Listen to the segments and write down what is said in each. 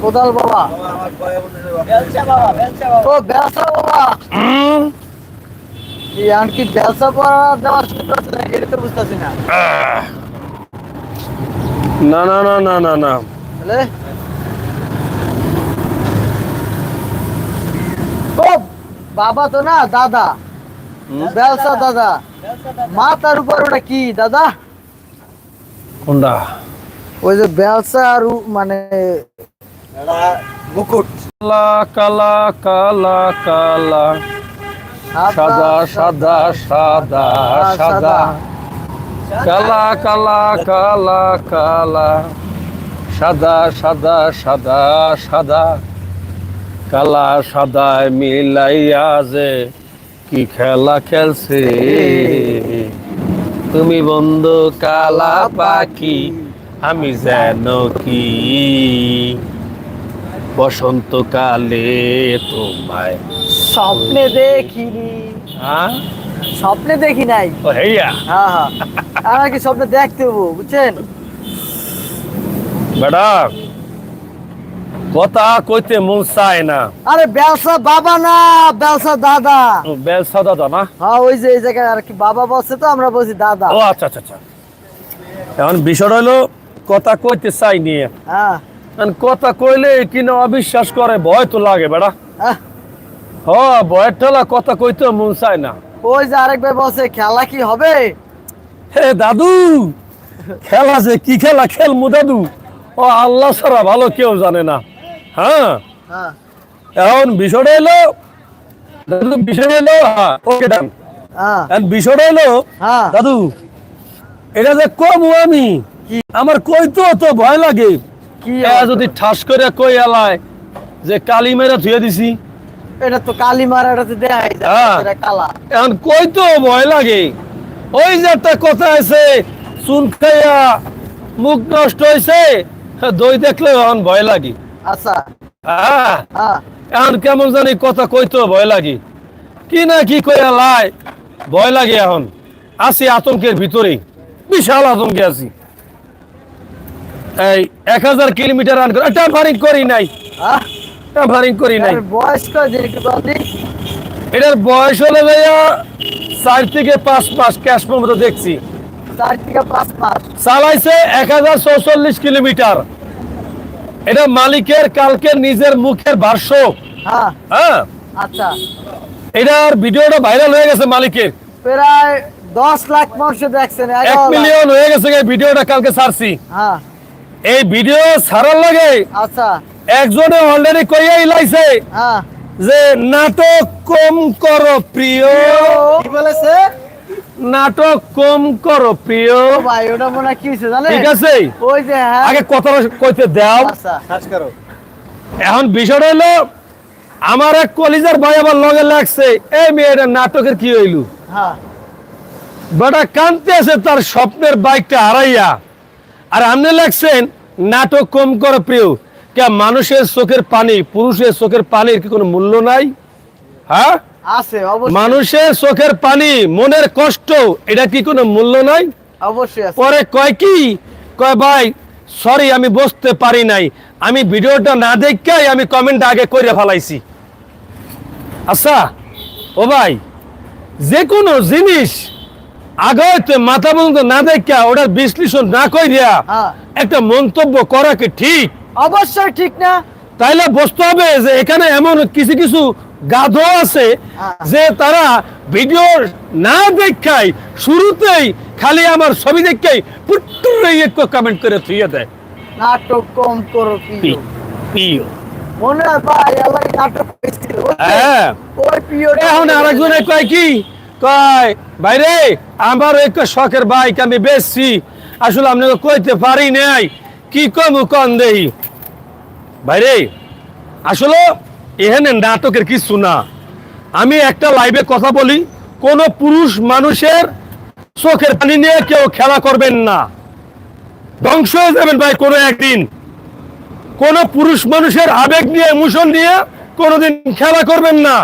কোদাল বাবা। ও ব্যবসা বাবা। কি ব্যবসা করা দেওয়া শুরু করছে নাকি? এটা তো বুঝতেছি না। না না না না না না? ও বাবা তো না দাদা। ব্যবসা দাদা। মাথার উপর ওটা কি দাদা? কোনটা? ওই যে ব্যবসা আর মানে মুকুট। কালা কালা কালা কালা। সাদা সাদা সাদা সাদা। কালা কালা কালা কালা। সাদা সাদা সাদা সাদা। কালা সাদায় মিলাইয়া যে কি খেলা খেলছে? তুমি বন্ধু কালা পাখি আমি যেন কি? বসন্তকালে তোমায় স্বপ্নে দেখিনি। হ্যাঁ? স্বপ্নে দেখি নাই? ও হেইয়া। হ্যাঁ হ্যাঁ। আমরা কি স্বপ্নে দেখতে হব বুঝছেন? বেটা কথা কইতে মন চায় না। আরে ব্যবসা বাবা না ব্যবসা দাদা। ব্যবসা দাদা না? হ্যাঁ ওই যে এই জায়গায় আর কি বাবা বসে তো আমরা বলছি দাদা। ও আচ্ছা আচ্ছা আচ্ছা। এখন বিষয় হলো কথা কইতে চাই নিয়ে হ্যাঁ। কথা কইলে কিনা অবিশ্বাস করে ভয় তো লাগে আহ, হ ভয়ের ঠেলা কথা কইতে মন চায় না। ওই যে আরেক ভাই বসে খেলা কি হবে? হে দাদু খেলা যে কি খেলা খেলমু দাদু। ও আল্লাহ ছাড়া ভালো কেউ জানে না। হ্যাঁ। হ্যাঁ। এখন বিষয়টা এলো দাদু বিষয় এলো হ্যাঁ ওকে ডান হ্যাঁ। এখন বিষয়টা এলো হ্যাঁ। দাদু এটা যে কম আমি কি? আমার কইতো তো ভয় লাগে। কি যদি ঠাস করে কই এলায় যে কালি মেরে ধুয়ে দিছি। এটা তো কালি মারা এটা তো দেখাই যায় কালা। এখন কইতো ভয় লাগে। ওই যে একটা কথা আছে চুন খাইয়া মুখ নষ্ট হয়েছে দই দেখলে এখন ভয় লাগে। আচ্ছা। হ্যাঁ এখন কেমন জানি কথা কইতো ভয় লাগে। কি না কি কইয়া লাই ভয় লাগে এখন। আছি আতঙ্কের ভিতরে বিশাল আতঙ্কে আছি। এই এক হাজার কিলোমিটার রান করে করি নাই। করি নাই। বয়স? এটার বয়স হলে ভাইয়া চার থেকে পাঁচ মাস ক্যাশ মতো দেখছি। চার থেকে পাঁচ মাস। চালাইছে এক হাজার চৌচল্লিশ কিলোমিটার। এটা মালিকের কালকে নিজের মুখের ভাষ্য। হ্যাঁ। হ্যাঁ? আচ্ছা। এটার ভিডিওটা ভাইরাল হয়ে গেছে মালিকের। প্রায় দশ লাখ মানুষ দেখছেন এক মিলিয়ন হয়ে গেছে এই ভিডিওটা কালকে ছাড়ছি। হ্যাঁ। এই ভিডিও ছাড়ার লাগে আচ্ছা। একজনে অলরেডি কইয়াই লাইছে হ্যাঁ। যে নাটক কম করো প্রিয়। কি বলেছে? নাটক কম করো প্রিয়। ভাই ওটা মনে কি হয়েছে জানেন? ঠিক আছে? ওই যে হ্যাঁ। আগে কথাটা কইতে দাও। আচ্ছা। এখন বিষয়টা হলো আমার এক কলিজার ভাই আবার লগে লাগছে। এই মেয়েটা নাটকের কি হইলু? হ্যাঁ। বেটা কানতে আছে তার স্বপ্নের বাইকটা হারাইয়া। আর আপনি লাগছেন নাটক কম করো প্রিয়। কে মানুষের চোখের পানি পুরুষের চোখের পানির কি কোনো মূল্য নাই? হ্যাঁ? আছে অবশ্যই। মানুষের চোখের পানি মনের কষ্ট এটা কি কোনো মূল্য নাই? অবশ্যই পরে কয় কি? কয় ভাই সরি আমি বুঝতে পারি নাই। আমি ভিডিওটা না দেখাই আমি কমেন্ট আগে করে ফেলাইছি। আচ্ছা ও ভাই যে কোনো জিনিস আগে তো মাথা পর্যন্ত না দেখা ওটার বিশ্লেষণ না কইরা হ্যাঁ। একটা মন্তব্য করা কি ঠিক? অবশ্যই ঠিক না। তাইলে বুঝতে হবে যে এখানে এমন কিছু কিছু গাধ আছে। যে তারা ভিডিও না দেখাই শুরুতেই খালি আমার ছবি দেখাই পুট্টুরে একটু কমেন্ট করে থুয়ে দেয়। নাটক কম করো প্রিয়। মনে হয় ভাই আল্লাহ নাটক হ্যাঁ। ওই প্রিয় এখন আরেকজনে কয় কি? কয় ভাইরে আমার একটা শখের বাইক আমি বেচছি। আসলে আপনাকে কইতে পারি নাই। কি কম কন দেই? ভাইরে আসলে এখানে নাটকের কিছু না। আমি একটা লাইভে কথা বলি, কোন পুরুষ মানুষের চোখের পানি নিয়ে কেউ খেলা করবেন না। ধ্বংস হয়ে যাবেন ভাই কোনো একদিন। কোন পুরুষ মানুষের আবেগ নিয়ে ইমোশন নিয়ে কোনোদিন খেলা করবেন না।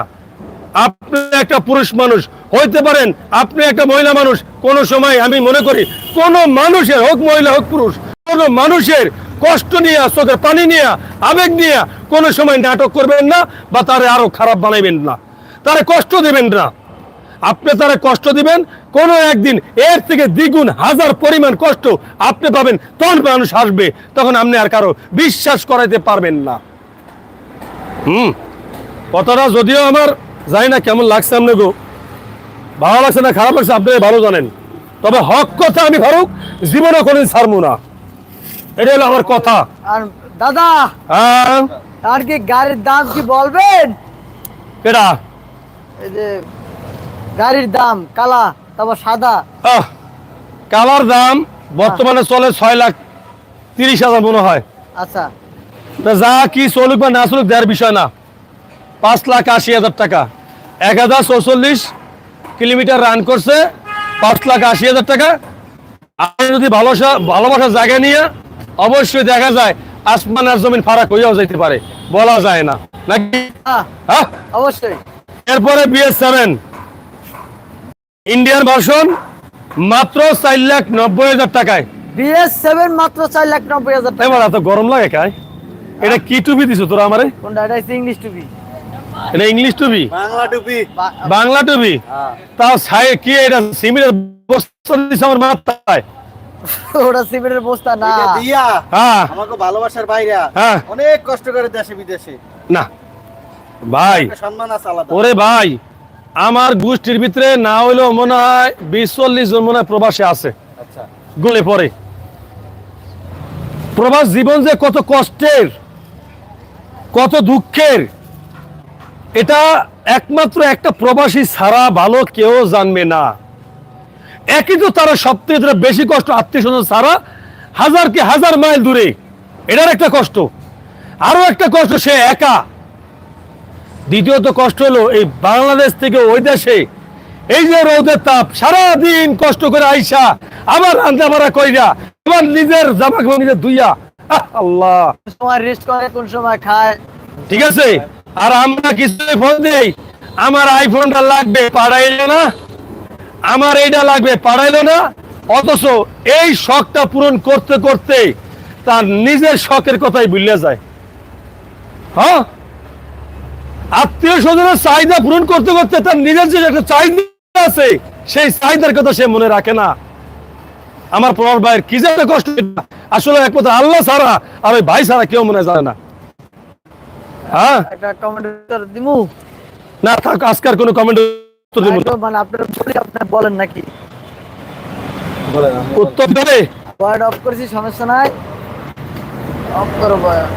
আপনি একটা পুরুষ মানুষ, হইতে পারেন আপনি একটা মহিলা মানুষ, কোন সময় আমি মনে করি কোন মানুষের, হোক মহিলা হোক পুরুষ, কোন মানুষের কষ্ট নিয়ে, চোখের পানি নিয়ে, আবেগ নিয়ে কোনো সময় নাটক করবেন না বা তারে আরও খারাপ বানাইবেন না। তারে কষ্ট দেবেন না। আপনি তারা কষ্ট দিবেন, কোন একদিন এর থেকে দ্বিগুণ হাজার পরিমাণ কষ্ট আপনি পাবেন, তখন মানুষ আসবে তখন আপনি আর কারও বিশ্বাস করাইতে পারবেন না। হুম, কথাটা যদিও আমার জানি না কেমন লাগছে আপনি গো ভালো লাগছে না, খারাপ লাগছে, আপনি ভালো জানেন। তবে হক কথা আমি ফারুক জীবনে কোনদিন ছাড়বো না। এটা হলো আমার কথা। আর দাদা হ্যাঁ? আর কি গাড়ির দাম কি বলবেন? এটা এই যে গাড়ির দাম কালা তারপর সাদা। কালার দাম বর্তমানে চলে ছয় লাখ তিরিশ হাজার মনে হয়। আচ্ছা। তা যা কি চলুক বা না চলুক দেওয়ার বিষয় না। পাঁচ লাখ আশি হাজার টাকা। এক হাজার চৌচল্লিশ কিলোমিটার রান করছে পাঁচ লাখ আশি হাজার টাকা। আপনি যদি ভালোবাসা ভালোবাসার জায়গা নিয়ে অবশ্যই দেখা যায় আসমান আর জমিন ফারাক হইয়াও যেতে পারে। বলা যায় না। নাকি? হ্যাঁ হ্যাঁ? অবশ্যই। এরপরে বিএস সেভেন ইন্ডিয়ান ভার্সন মাত্র চার লাখ নব্বই হাজার টাকায়। বিএস সেভেন মাত্র চার লাখ নব্বই হাজার টাকা। এবার এত গরম লাগে কায় এটা কি টুপি দিছো তোরা আমারে? কোনটা? এটা ইংলিশ টুপি। এটা ইংলিশ টুপি? বাংলা টুপি। বা- বাংলা টুপি? তাও ছাই কি এটা সিমেন্টের বস্তা দিছে আমার মাথায়? ওটা সিমেন্টের বস্তা না। দিয়া হ্যাঁ। আমাকে ভালোবাসার বাইরা হ্যাঁ। অনেক কষ্ট করে দেশে বিদেশে। না। ভাই সম্মান আছে আলাদা। ওরে ভাই আমার গোষ্ঠীর ভিতরে না হইলেও মনে হয় বিশ চল্লিশ জন মনে হয় প্রবাসে আছে। আচ্ছা। গলে পড়ে। প্রবাস জীবন যে কত কষ্টের কত দুঃখের এটা একমাত্র একটা প্রবাসী ছাড়া ভালো কেউ জানবে না। একই তো তারা সবথেকে বেশি কষ্ট আত্মীয় স্বজন ছাড়া হাজার কি হাজার মাইল দূরে। এটার একটা কষ্ট। আরও একটা কষ্ট সে একা। দ্বিতীয়ত কষ্ট হলো এই বাংলাদেশ থেকে ওই দেশে এই যে রোদের তাপ সারাদিন কষ্ট করে আইসা আবার রান্না বাড়া কইরা আবার নিজের জামা কাপড় নিজের ধুইয়া আল্লাহ। কোন সময় রেস্ট করে কোন সময় খায়। ঠিক আছে? আর আমরা কিছু ফোন দেই আমার আইফোনটা লাগবে পাঠাইলো না? আমার এইটা লাগবে পাঠাইলো না অথচ এই শখটা পূরণ করতে করতে তার নিজের শখের কথাই ভুলে যায়। হ্যাঁ? আত্মীয় স্বজনের চাহিদা পূরণ করতে করতে তার নিজের যে একটা চাহিদা আছে সেই চাহিদার কথা সে মনে রাখে না। আমার প্রভাব ভাইয়ের কি যে একটা কষ্ট এটা। আসলে একমাত্র আল্লাহ ছাড়া আর ওই ভাই ছাড়া কেউ মনে জানে না। হ্যাঁ? একটা কমেন্ট না থাক আজকার কোনো কমেন্ট মানে আপনারা বলি আপনারা বলেন নাকি? উত্তর দেবে? বয়ার অফ করেছি সমস্যা নাই। অফ করো বয়ার।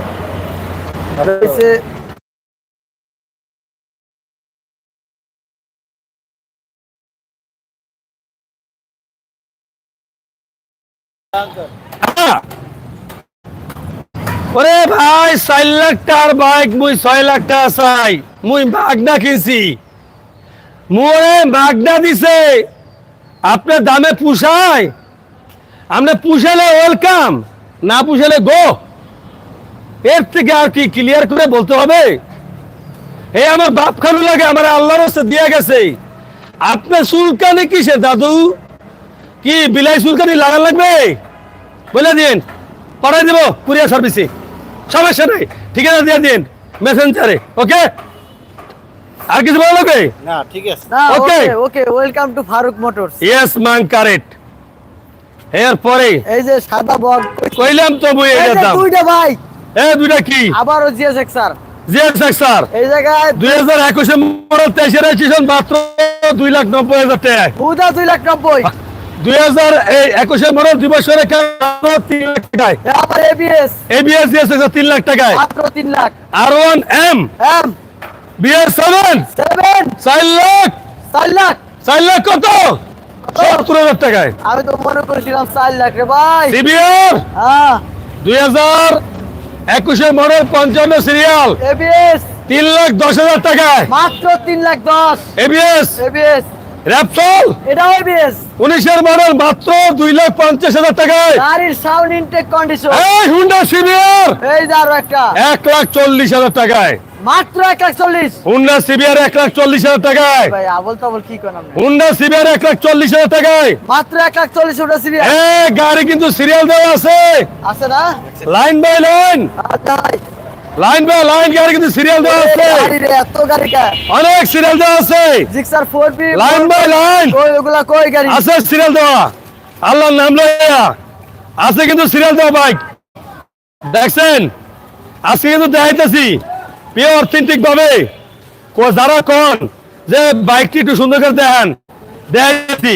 ওরে ভাই চার লাখ টাকার বাইক মুই ছয় লাখ টাকা চাই। মুই মাগনা কিনছি। মোরে মাগনা দিছে। আপনার দামে পুষায়। আপনি পুষালে ওয়েলকাম, না পুষালে গো। এর থেকে আর কি ক্লিয়ার করে বলতে হবে? এই আমার বাপ খানু লাগে, আমার আল্লাহর হস্তে দিয়ে গেছে। আপনার চুলকানি কিসে দাদু? কি বিলাই চুলকানি লাগা লাগবে? বলে দিন পাঠাই দেবো, কুরিয়ার সার্ভিসে। সমস্যা নেই ঠিকানা দিয়ে দিন মেসেঞ্জারে ওকে আর কিছু বলা লাগবে না ঠিক আছে। না okay okay welcome to Farooq Motors yes man correct এরপরে এই যে সাদা বগ কইলাম তো বই এই যে দাম। দুইটা ভাই। এ দুইটা কি? আবারও জিএসএক্স স্যার জিএস স্যার এই জায়গায় দুই হাজার একুশে মডেল তেইশে রেজিস্ট্রেশন মাত্র দুই লাখ নব্বই হাজার টাকা। হুদা দুই লাখ নব্বই। দুই হাজার একুশে মডেল দুই বছরে তিন লাখ টাকায়? আবার এবিএস এবিএস দিয়েছে তিন লাখ টাকায়। মাত্র তিন লাখ। আর one M M BS seven. Seven. চার লাখ। চার লাখ। চার লাখ কত? সত্তর হাজার টাকায়। আমি তো মনে করেছিলাম চার লাখ রে ভাই। সিবিআর? হ্যাঁ। দুই হাজার একুশে মডেল পঞ্চান্ন সিরিয়াল। এবিএস তিন লাখ দশ হাজার টাকায়। মাত্র তিন লাখ দশ। এবিএস এবিএস র্যাপসল এটাও এবিএস উনিশের মডেল মাত্র দুই লাখ পঞ্চাশ হাজার টাকায়। গাড়ির সাউন্ড ইনটেক কন্ডিশন এই হুন্ডা সিবিআর এই যে একটা। এক লাখ চল্লিশ হাজার টাকায়। মাত্র এক লাখ চল্লিশ। হুন্ডা সিবিআর এক লাখ চল্লিশ হাজার টাকায়। ভাই আবল তাবল কি করেন হুন্ডা সিবিআর এক লাখ চল্লিশ হাজার টাকায়। মাত্র এক লাখ চল্লিশ এ গাড়ি কিন্তু সিরিয়াল দেওয়া আছে। আছে না? Line by line. আচ্ছা। লাইন বাই লাইন গাড়ি কিন্তু সিরিয়াল দেওয়া আছে। এত গাড়ি অনেক সিরিয়াল দেওয়া আছে। Gixxer four B line by কই গাড়ি? আছে সিরিয়াল দেওয়া। আল্লাহর নাম লইয়া। আছে কিন্তু সিরিয়াল দেওয়া বাইক। দেখছেন? আজকে কিন্তু দেখাইতেছি। পিওর অথেন্টিক ভাবে। যারা কন যে বাইকটি একটু সুন্দর করে দেখান দেখাইছি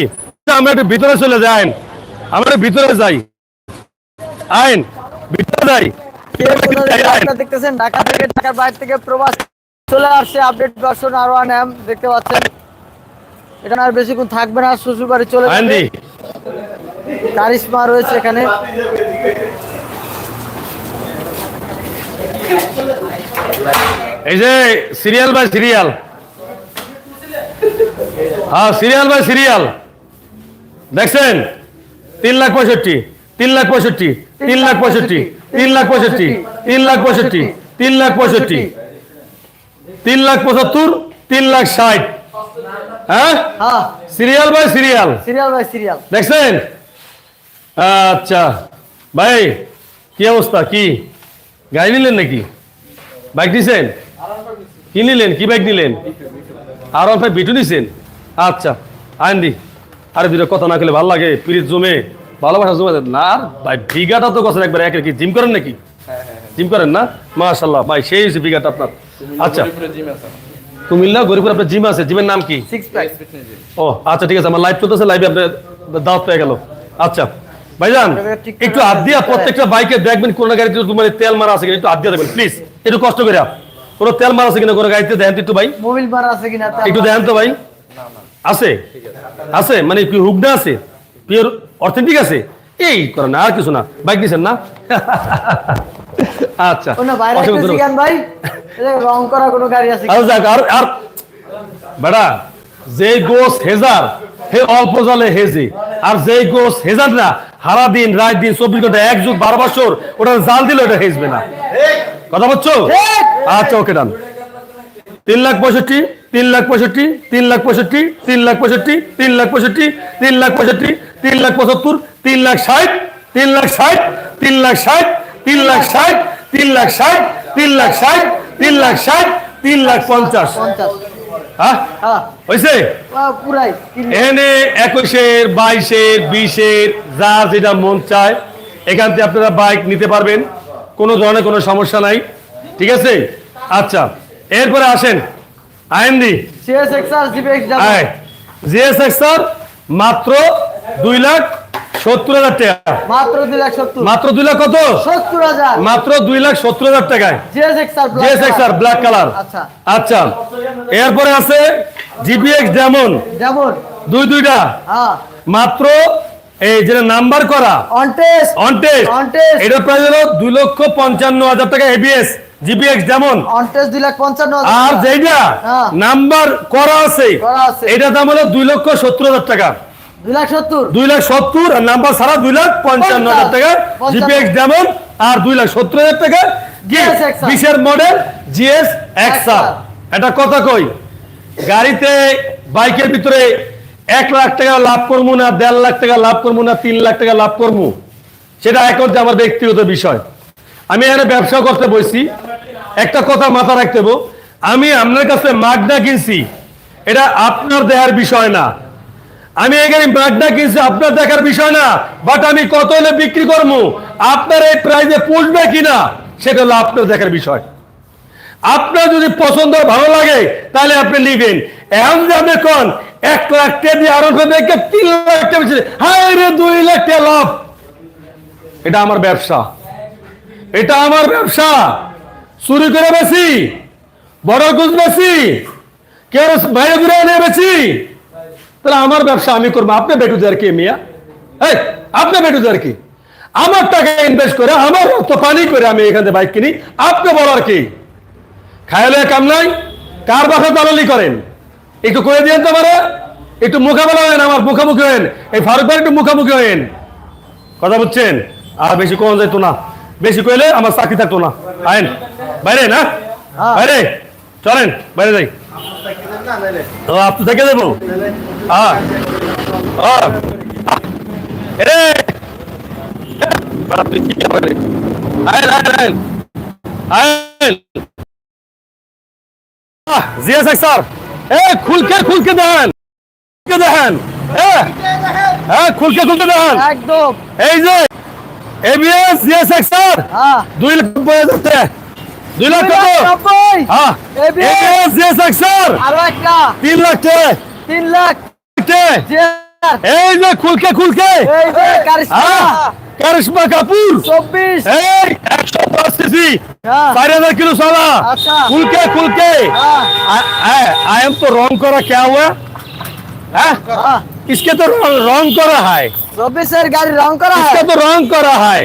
আমরা একটু ভিতরে চলে যাই আমরা ভিতরে যাই। আইন ভিতরে যাই। দেখতেছেন ঢাকা থেকে ঢাকার বাইরে থেকে প্রবাস চলে আসছে update version R one M দেখতে পাচ্ছেন। এটা আর বেশিক্ষণ থাকবে না শ্বশুর বাড়ি চলে যাবে। কারিশমা রয়েছে এখানে। এই যে সিরিয়াল বাই সিরিয়াল। হ্যাঁ সিরিয়াল বাই সিরিয়াল। দেখছেন? তিন লাখ পঁয়ষট্টি তিন লাখ পঁয়ষট্টি তিন লাখ পঁয়ষট্টি তিন লাখ পঁয়ষট্টি তিন লাখ পঁয়ষট্টি তিন লাখ পঁয়ষট্টি তিন লাখ পঁচাত্তর তিন লাখ ষাট। হ্যাঁ? হ্যাঁ। Serial by serial. Serial by serial. দেখছেন? আচ্ছা। ভাই কি অবস্থা? কি? গাড়ি নিলেন নাকি? বাইক নিছেন? কি নিলেন? কি বাইক নিলেন? আর ভাই বিটু নিছেন? আচ্ছা আইন দি আরে দুটো কথা না খেলে ভালো লাগে পিরিত জমে ভালোবাসা জমে না আর ভাই বিঘাটা তো কথা একবার একে কি জিম করেন নাকি? জিম করেন না? মাশাল্লাহ ভাই সেই হয়েছে বিঘাটা আপনার। আচ্ছা কুমিল্লা গরিপুর আপনার জিম আছে জিমের নাম কি? ও আচ্ছা ঠিক আছে আমার লাইভ চলতেছে লাইভে আপনার দাওয়াত পেয়ে গেল। আচ্ছা। ভাইজান একটু হাত দিয়া প্রত্যেকটা বাইকে দেখবেন কোন গাড়িতে তোমার তেল মারা আছে একটু হাত দিয়ে দেখবেন প্লিজ একটু কষ্ট করে কোন তেল মারা আছে কিনা কোনো গাড়িতে দেখেন একটু ভাই। মোবিল মারা আছে কিনা একটু দেখেন তো ভাই। আছে। আছে মানে কি হুকডা আছে? পিওর অথেন্টিক আছে? এই করে না আর কিছু না। বাইক দিচ্ছেন না? আচ্ছা। ভাই। রং করা কোনো গাড়ি আছে আর আর আর বেড়া যে গোস হেজার হে অল্প জলে হেজে আর যে গোস হেজার না হারা দিন রাত দিন চব্বিশ ঘণ্টা এক যুগ বারো বছর ওটা জাল দিলে ওটা হেজবে না কথা বলছো আচ্ছা ওকে ডান তিন লাখ পঁয়ষট্টি তিন লাখ পঁয়ষট্টি তিন লাখ পঁয়ষট্টি তিন লাখ পঁয়ষট্টি তিন লাখ পঁয়ষট্টি তিন লাখ পঁয়ষট্টি তিন লাখ পঁচাত্তর তিন লাখ ষাট তিন লাখ ষাট তিন লাখ ষাট তিন লাখ ষাট তিন লাখ ষাট তিন লাখ ষাট তিন লাখ ষাট তিন লাখ পঞ্চাশ হ্যাঁ? হ্যাঁ। হয়েছে একুশের বাইশের বিশের যা যেটা মন চায় এখান থেকে আপনারা বাইক নিতে পারবেন। কোনো ধরনের কোনো সমস্যা নাই। ঠিক আছে? আচ্ছা এরপরে আসেন। আইনদি মাত্র দুই লাখ সত্তর হাজার টাকা। মাত্র দুই লাখ সত্তর। মাত্র দুই লাখ কত? সত্তর হাজার। মাত্র দুই লাখ সত্তর হাজার টাকায়। ব্ল্যাক কালার আচ্ছা। আচ্ছা। এরপরে আছে জিপিএক্স যেমন যেমন দুই দুইটা। হ্যাঁ। মাত্র এই যেটা নাম্বার করা। On test on test On test। এটা প্রাইস হলো দুই লক্ষ পঞ্চান্ন হাজার টাকা এবিএস জিপিএক্স যেমন অন টেস্ট আর। যেটা হ্যাঁ। নাম্বার করা আছে করা আছে। এটা দাম হলো দুই লক্ষ সত্তর হাজার টাকা। দুই লাখ সত্তর। আর নাম্বার ছাড়া দুই লাখ পঞ্চান্ন হাজার টাকা। পঞ্চান্ন। জিপিএক্স যেমন আর দুই লাখ সত্তর হাজার টাকা। বিশের মডেল জিএস এটা কথা কই গাড়িতে বাইকের ভিতরে এক লাখ টাকা লাভ করব না দেড় লাখ টাকা লাভ করব না তিন লাখ টাকা লাভ করব? সেটা এখন যে আমার ব্যক্তিগত বিষয়। আমি এখানে ব্যবসা করতে বসছি। একটা কথা মাথা রাখতে আমি আপনার কাছে মাগনা কিনছি। এটা আপনার দেহার বিষয় না। আমি এখানে মাগনা কিনছি, আপনার দেখার বিষয় না বাট আমি কত হলে বিক্রি করব? আপনার এই প্রাইজে পুষবে কিনা, সেটা হলো আপনার দেখার বিষয়। আপনার যদি পছন্দ ভালো লাগে, তাহলে আপনি নিবেন। এখন যে আপনি কোন, এক লাখ টাকা দিয়ে আরও দেখে তিন লাখ টাকা হায় রে, দুই লাখ টাকা লাভ। এটা আমার ব্যবসা। এটা আমার ব্যবসা। চুরি করে বেশি, বড় গুজ বেশি, কেউ বাইরে ঘুরে এনে বেশি। তাহলে আমার ব্যবসা আমি করব। আপনি বেটু দেয়ার কি মিয়া? এই আপনি বেটু দেয়ার কি? আমার টাকা ইনভেস্ট করে আমার রক্ত পানি করে আমি এখান থেকে বাইক কিনি। আপনি বলার কি? খায়ালে কাম নাই কার বাসা দালালি করেন? একটু করে দিয়েন তো আমারে। একটু মুখাবেলা হয়েন আমার মুখামুখি হয়েন। এই ফারুক ভাই একটু মুখামুখি হয়েন। কথা বুঝছেন? আর বেশি কোন যাইতো না। বেশি কইলে আমার চাকরি থাকতো না। আইন বাইরে না? হ্যাঁ। বাইরে? চলেন বাইরে যাই। ও আপনি থেকে দেবো? হ্যাঁ হ্যাঁ জিয়া স্যার এ খুলকে খুলকে দেন এ হ্যাঁ খুলকে খুলকে দেন একদম এই যে এবিএস স্যার হ্যাঁ দুই লাখ নব্বই টাকা। দুই লাখ নব্বই হ্যাঁ এবিএস জিয়া স্যার আরও একটা তিন লাখ টাকা তিন লাখ টাকা। চেয়ার এই যে খুলকে খুলকে এই যে কারিশমা হ্যাঁ কারিশমা কাপুর চব্বিশ এই একশো দশ সিসি হ্যাঁ। চার হাজার কিলো साला अच्छा। खुल के खुल के हाँ। आई एम तो रॉन्ग करा क्या हुआ हाँ? হ্যাঁ, इसके तो रॉन्ग करा है চব্বিশের গাড়ি রং করা হয় इसका तो रॉन्ग करा है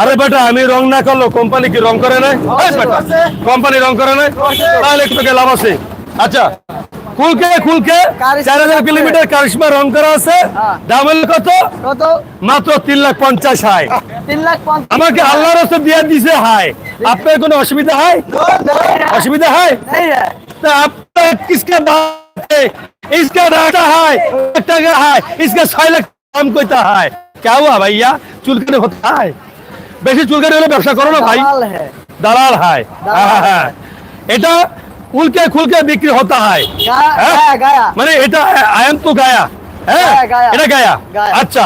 अरे बेटा আমি রং না করলো কোম্পানি কি রং করে না আছে। কোম্পানি রং করে না আছে। তাহলে একটু লাভ আছে আচ্ছা খুলকে খুলকে কারিশমা চার হাজার আছে। কিলোমিটার কারিশমা রং করা আছে হ্যাঁ। দাম হলো কত কত মাত্র তিন লাখ পঞ্চাশ হয় তিন লাখ পঞ্চাশ আমাকে আল্লাহ রসে দিয়ে দিছে হায় আপনার কোনো অসুবিধা হয় অসুবিধা হয় नहीं है तो आपका किसका बात है इसका डाटा है एक टका है इसका छह लाख दाम कोईता है क्या हुआ भैया चुलकने होता है বেশি চুলকানি হলে ব্যবসা করো না ভাই कमाल है দালাল হয় দালাল হ্যাঁ, হ্যাঁ। এটা উলকে খুলকে বিক্রি হতা হয় गाया হ্যাঁ? गाया गाया মানে এটা আয়ান তো গায়া হ্যাঁ গায়া, গায়া। এটা গায়া গায়া। আচ্ছা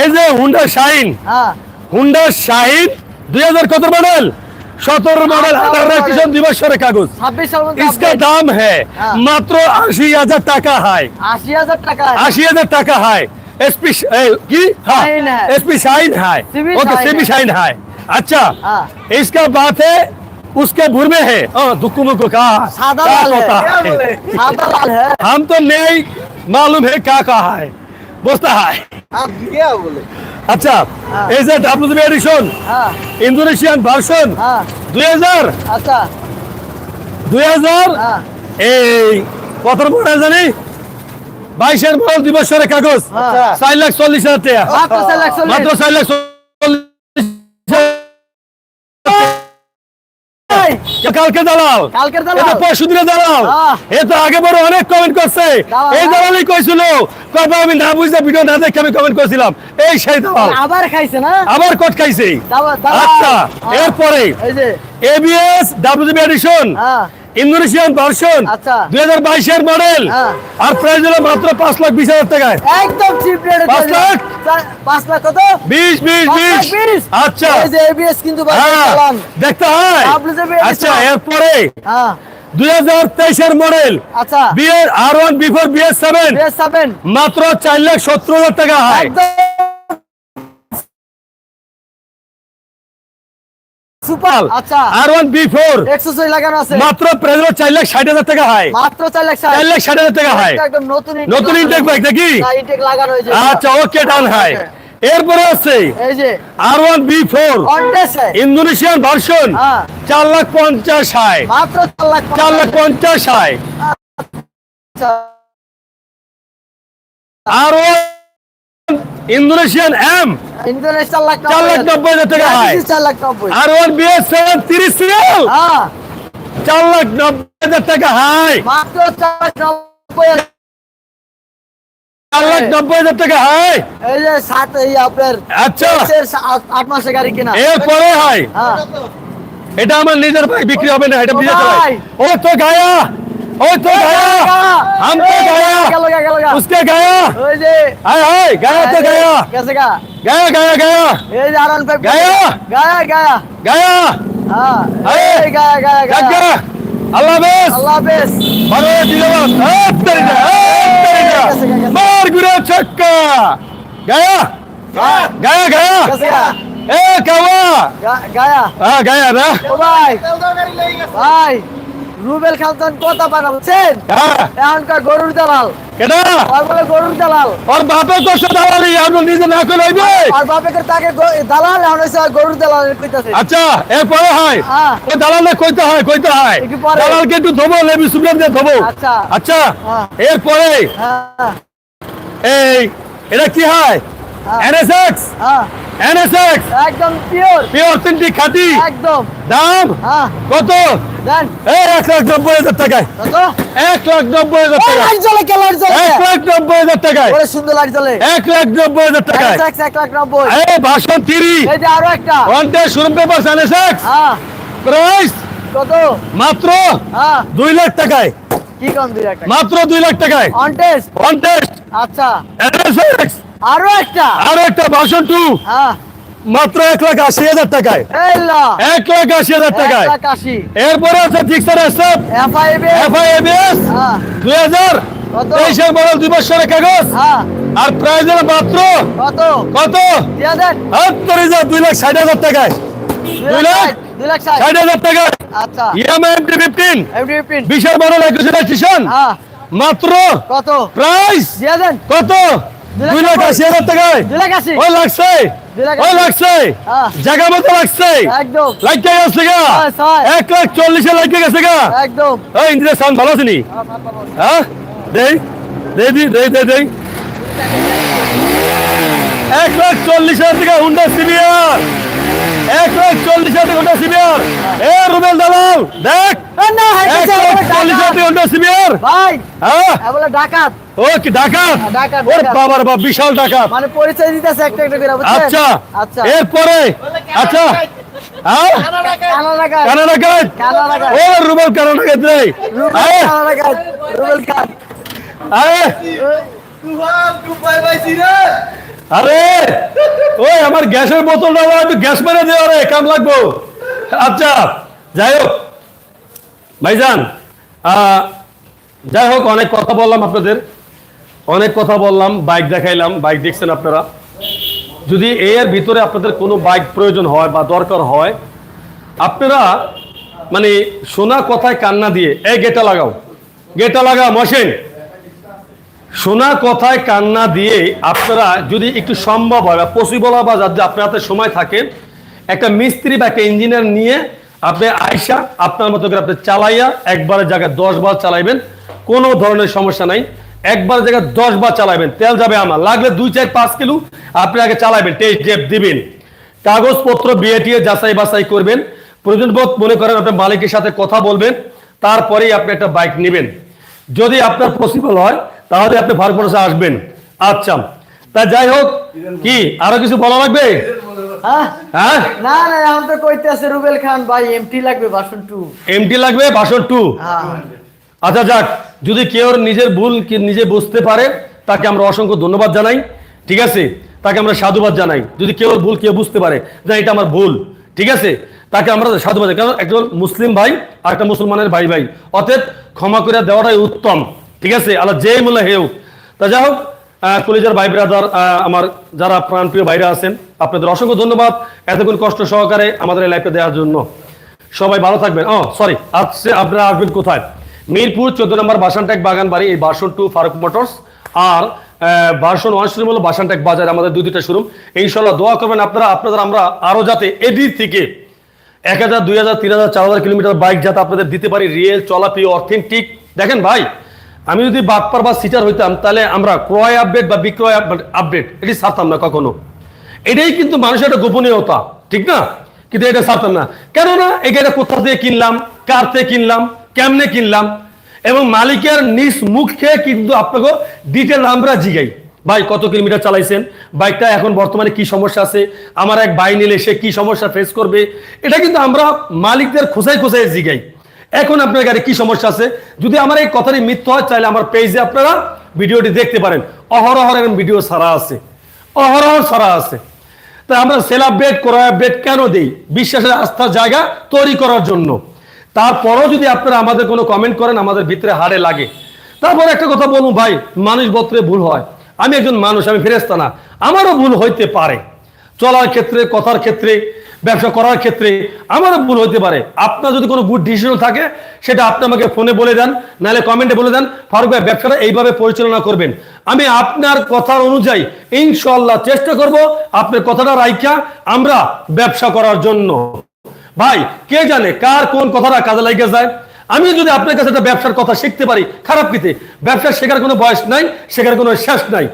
এই যে হুন্ডা শাইন हाँ হুন্ডা শাহিন দুই হাজার কত মডেল সতেরো মডেল আঠারো আঠারো model। কিষণ দিবসের কাগজ छब्बीस साल में इसका दाम है हाँ। मात्र आशी हजार टाका है आशी हजार टका है आशी हजार टाका है एसपी की हाँ शाइन है। एसपी शाइन है सीबी ओके शाइन सीबी है। शाइन है अच्छा हाँ। इसका बात है उसके भुर में है दुक्कू मुक्कू कहा सादा क्या लाल होता है है सादा लाल है हम तो नहीं मालूम है क्या कहा है बोलता है आप क्या बोले अच्छा हाँ। এই যে ডাব্লিউ এডিশন हाँ ইন্দোনেশিয়ান ভার্সন हाँ দুই হাজার अच्छा দুই হাজার हाँ এই কত মডেল জানি বাইশের মডেল দুই বছরের কাগজ হ্যাঁ। চার লাখ চল্লিশ হাজার টাকা मात्र से लाख মাত্র चल्लिस চার লাখ কালকে দালাল। কালকের দালাল? এটা দালাল। এটা আগে বড় অনেক কমেন্ট করছে। এই। দালালই কইছিল কবে আমি না বুঝতে ভিডিও না দেখে আমি কমেন্ট করেছিলাম। এই সেই দালাল। আবার খাইছে না? আবার কট খাইছে। আচ্ছা। এরপরে এই যে। ABS WB edition Indonesian version আচ্ছা। দুই হাজার বাইশের মডেল। হ্যাঁ। আর প্রাইস হলো মাত্র পাঁচ লাখ বিশ হাজার টাকায়। একদম চিপ রেটে পাঁচ লাখ? পাঁচ লাখ কত? বিশ বিশ বিশ। আচ্ছা। কিন্তু হ্যাঁ। দেখতে হয়। আচ্ছা এরপরে হ্যাঁ। দুই হাজার তেইশের মডেল। আচ্ছা। বিএর R one B four BS seven মাত্র চার লাখ সত্তর হাজার টাকা হয়। সুপার। আচ্ছা। R one B four accessory লাগানো আছে। মাত্র প্রাইস হলো চার লাখ ষাট হাজার টাকা হয়। মাত্র চার লাখ চার লাখ ষাট হাজার টাকা হয়। একদম নতুন নতুন ইনটেক বাইক নাকি? হ্যাঁ, লাগানো হয়েছে। আচ্ছা ওকে ডান হয় এরপরে আছে R one B four Indonesian version চার লাখ পঞ্চাশ হয়। মাত্র চার লাখ চার লাখ পঞ্চাশ। হয়। আচ্ছা। R one Indonesian M internet চার লাখ চার লাখ নব্বই হাজার টাকা হয়। চার লাখ নব্বই। আর বিএস সেভেন তিরিশ হ্যাঁ। চার লাখ নব্বই হাজার টাকা হয়। মাত্র চার লাখ নব্বই চার লাখ নব্বই হাজার টাকা হয়। এই যে সাত এই আপনার আচ্ছা। আট- গাড়ি কিনা। এরপরে হয়। হ্যাঁ। এটা আমার নিজের বাইক বিক্রি হবে না এটা। ও তো গায়া। ও তো গায়া हम तो गया গেল গা গেল গা उसके गया ওই যে हाय हाय गया तो गया গেছে গা गया गया गया এই যে আরন পেপ গায়া। গায়া গায়া गया হ্যাঁ আরে। এই গায়া গায়া लग গায়া गया अल्लाह हाफिज আল্লাহ হাফেজ मारो दिलवार हट तेरी जा कैसे गया, कैसे? मार गुरा छक्का गया गया गया গেছে গা ए कवा গা- গায়া हां गया ना ও ভাই গাড়ি লেগে গেছে ভাই রুবেল খালতান কথা পানা বুঝছেন হ্যাঁ। এখনকার গরুর দালাল। কেডা? আর বলে গরুর দালাল। আর বাপে তো দালালি আমি নিজে না করে লইবে আর বাপে করে তাকে দালাল এখন হইছে গরুর দালাল কইতাছে। আচ্ছা এরপরে হয়। হ্যাঁ। ও দালালে কইতে হয় কইতে হয়। দালালকে একটু ধবো লেবি সুবরাম দিয়ে ধবো। আচ্ছা। আচ্ছা হ্যাঁ। এই পরে হ্যাঁ। এই এটা কি হয়? এনএসএক্স হ্যাঁ। এনএসএক্স একদম পিওর পিওর তিনটি খাঁটি। একদম। দাম হ্যাঁ। কত? দেন। এই এক লাখ নব্বই হাজার টাকায়। কত? এক লাখ নব্বই হাজার ও টাকায়। লাইট জ্বলে কে লাইট জ্বলে? এক লাখ নব্বই হাজার টাকায়। ওরে সুন্দর লাইট জ্বলে। এক লাখ নব্বই হাজার টাকায়। এক লাখ নব্বই। এই ভাষণ তিরি এই যে আরও একটা। ওয়ান্টে শোরুম পেপার এনএসএক্স হ্যাঁ। প্রাইস কত? মাত্র হ্যাঁ। দুই লাখ টাকায়। কি কম দুই একটা মাত্র দুই লাখ টাকায়। অন টেস্ট আচ্ছা। এনএসএক্স আরও একটা। আরও একটা ভাষণ টু। হ্যাঁ। মাত্র এক লাখ আশি হাজার টাকায়। এক লাখ আশি হাজার টাকায়। এরপরে আছে জিক্সার এসএফ এফআইএবিএস হ্যাঁ। দুই হাজার। কত? তেইশের মডেল দুই বছরের কাগজ। হ্যাঁ। আর মাত্র কত? কত? হাজার। দুই লাখ ষাট হাজার টাকায়। দুই লাখ? ষাট, হাজার টাকায়। আচ্ছা। এমটি ফিফটিন বিশাল মডেল একুশে হ্যাঁ। মাত্র কত? প্রাইস কত? দুই লাখ আশি হাজার টাকায়? ওই লাগছে? ওই লাগছে? হ্যাঁ। জায়গা মতো লাগছে? একদম। লাইকে গেছে গা? ছয়। এক লাখ চল্লিশে লাইকে গেছে গা? একদম। ওই ইন্দ্রের সাউন্ড ভালো আছে নি হ্যাঁ? দেই দেই দি দেই দেই দেই। এক লাখ চল্লিশ হাজার টাকা হুন্ডা সিবিআর এক লাখ চল্লিশ হাজার টাকা হুন্ডা সিবিআর এ রুবেল দালাল দেখ। না এক লাখ চল্লিশ হাজার টাকা হুন্ডা সিবিআর ভাই হ্যাঁ? ডাকাত। ও কি ডাকাত? হ্যাঁ, ডাকাত, ওর বাবার বাপ বিশাল ডাকাত। মানে পরিচয় দিতেছে একটা একটা করে বুঝছেন? আচ্ছা আচ্ছা। এরপরে আচ্ছা রুবেল কানা ডাকাত রে। রুবেল খান আরে ওই আমার গ্যাসের বোতলটা একটু গ্যাস মেরে দেওয়া রে কাম লাগবো। আচ্ছা যাই হোক। ভাইজান যাই হোক অনেক কথা বললাম আপনাদের। অনেক কথা বললাম বাইক দেখাইলাম বাইক দেখছেন আপনারা। যদি এর ভিতরে আপনাদের কোনো বাইক প্রয়োজন হয় বা দরকার হয়, আপনারা মানে শোনা কথায় কান্না দিয়ে এই গেটা লাগাও, গেটা লাগা মশেন শোনা কথায় কান্না দিয়ে আপনারা যদি একটু সম্ভব হয় বা পসিবল হয় বা যাতে আপনার হাতে সময় থাকে, একটা মিস্ত্রি বা একটা ইঞ্জিনিয়ার নিয়ে আপনি আইসা আপনার মতো করে আপনি চালাইয়া একবারের জায়গায় দশ বার চালাইবেন, কোনো ধরনের সমস্যা নাই। একবার জায়গায় দশ বার চালাবেন তেল যাবে আমার। লাগলে দুই চার পাঁচ কিলো আপনি আগে চালাবেন টেস্ট ডেপ দিবেন। কাগজপত্র বিয়েটিয়ে যাচাই বাছাই করবেন। প্রয়োজন বোধ মনে করেন আপনার মালিকের সাথে কথা বলবেন তারপরেই আপনি একটা বাইক নেবেন। যদি আপনার পসিবল হয় তাহলে আপনি ফার্মোসে আসবেন। আচ্ছা তা যাই হোক কি আরও কিছু বলা লাগবে? হ্যাঁ হ্যাঁ? না না এখন তো রুবেল খান ভাই এমটি লাগবে বাসন টু এমটি লাগবে ভাষণ টু হ্যাঁ। আচ্ছা যাক যদি কেউ নিজের ভুল নিজে বুঝতে পারে, তাকে আমরা অসংখ্য ধন্যবাদ জানাই। ঠিক আছে? তাকে আমরা সাধুবাদ জানাই। যদি কেউ ভুল কেউ বুঝতে পারে যে এটা আমার ভুল, ঠিক আছে? তাকে আমরা সাধুবাদ কারণ একজন মুসলিম ভাই আর একটা মুসলমানের ভাই ভাই। অতএব ক্ষমা করে দেওয়াটাই উত্তম। ঠিক আছে? আল্লাহ যে মূল্য হেউ। তা যাই হোক কলেজের ভাই ব্রাদার আমার যারা প্রাণপ্রিয় ভাইরা আছেন, আপনাদের অসংখ্য ধন্যবাদ। এতক্ষণ কষ্ট সহকারে আমাদের এই লাইফটা দেওয়ার জন্য। সবাই ভালো থাকবেন। ও সরি আজকে আপনারা আসবেন কোথায়? মিরপুর চোদ্দ নম্বর বাসানটেক বাগান বাড়ি, এই বাসন টু ফারুক মোটরস। আর বাসন ওয়ান শোরুম হলো বাসানটেক বাজার, আমাদের দুই দুইটা শোরুম। ইনশাল্লাহ দোয়া করবেন আপনারা, আপনাদের আমরা আরও যাতে এডি থেকে এক হাজার, দুই হাজার, তিন হাজার, চার হাজার কিলোমিটার বাইক যাতে আপনাদের দিতে পারি, রিয়েল চলাপি অথেন্টিক। দেখেন ভাই, আমি যদি বাটপার বা সিটার হইতাম, তাহলে আমরা ক্রয় আপডেট বা বিক্রয় আপডেট, এটি ছাড়তাম না কখনো। এটাই কিন্তু মানুষের একটা গোপনীয়তা, ঠিক না? কিন্তু এটা ছাড়তাম না। কেননা এটা কোথা থেকে কিনলাম, কার থেকে কিনলাম কেমনে কিনলাম? এবং মালিকের নিজ মুখে কিন্তু আপনাকে ডিটেল আমরা জিগাই। ভাই, কত কিলোমিটার চালাইছেন? বাইকটা এখন বর্তমানে কি সমস্যা আছে? আমার এক ভাই নিলে সে কি সমস্যা ফেস করবে? এটা কিন্তু আমরা মালিকদের খোঁজাই খোঁজাই জিগাই। এখন আপনার গাড়ি কি সমস্যা আছে? যদি আমার এই কথাটি মিথ্য হয় চাইলে আমার পেজে আপনারা ভিডিওটি দেখতে পারেন। অহরহর এরকম ভিডিও সারা আছে। অহরহ সারা আছে। তাই আমরা সেল আপডেট করা আপডেট কেন দেই? বিশ্বাসের আস্থার জায়গা তৈরি করার জন্য। তারপরও যদি আপনারা আমাদের কোনো কমেন্ট করেন, আমাদের ভিতরে হাড়ে লাগে। তারপর একটা কথা বলুন ভাই, মানুষ বত্রে ভুল হয়। আমি একজন মানুষ, আমি ফেরেস্তা না। আমারও ভুল হইতে পারে। চলার ক্ষেত্রে, কথার ক্ষেত্রে, ব্যবসা করার ক্ষেত্রে আমারও ভুল হইতে পারে। আপনার যদি কোনো গুড ডিসিশন থাকে, সেটা আপনি আমাকে ফোনে বলে দেন, নাহলে কমেন্টে বলে দেন। ফারুক ভাই, ব্যবসাটা এইভাবে পরিচালনা করবেন। আমি আপনার কথার অনুযায়ী ইনশাল্লাহ চেষ্টা করব আপনার কথাটা রাইখা আমরা ব্যবসা করার জন্য। ভাই, কে জানে কার কোন কথাটা কাজে লাগে যায়? আমি যদি আপনার কাছে একটা ব্যবসার কথা শিখতে পারি, খারাপ কিতে? ব্যবসা শেখার কোনো বয়স নাই, শেখার কোনো শেষ নাই।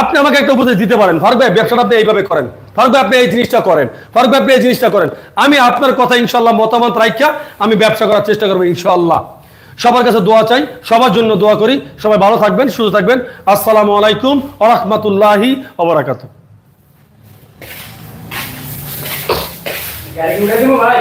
আপনি আমাকে একটা উপদেশ দিতে পারেন। ফারুক ভাই, ব্যবসাটা আপনি এইভাবে করেন। ফারুক ভাই, আপনি এই জিনিসটা করেন। ফারুক ভাই, আপনি এই জিনিসটা করেন। আমি আপনার কথা ইনশাল্লাহ মতামত রাখা আমি ব্যবসা করার চেষ্টা করব ইনশাল্লাহ সবার কাছে দোয়া চাই, সবার জন্য দোয়া করি। সবাই ভালো থাকবেন, সুস্থ থাকবেন। আসসালামু আলাইকুম আরহামতুল্লাহি ওবরাকাতু গাড়ি উঠে দিব ভাই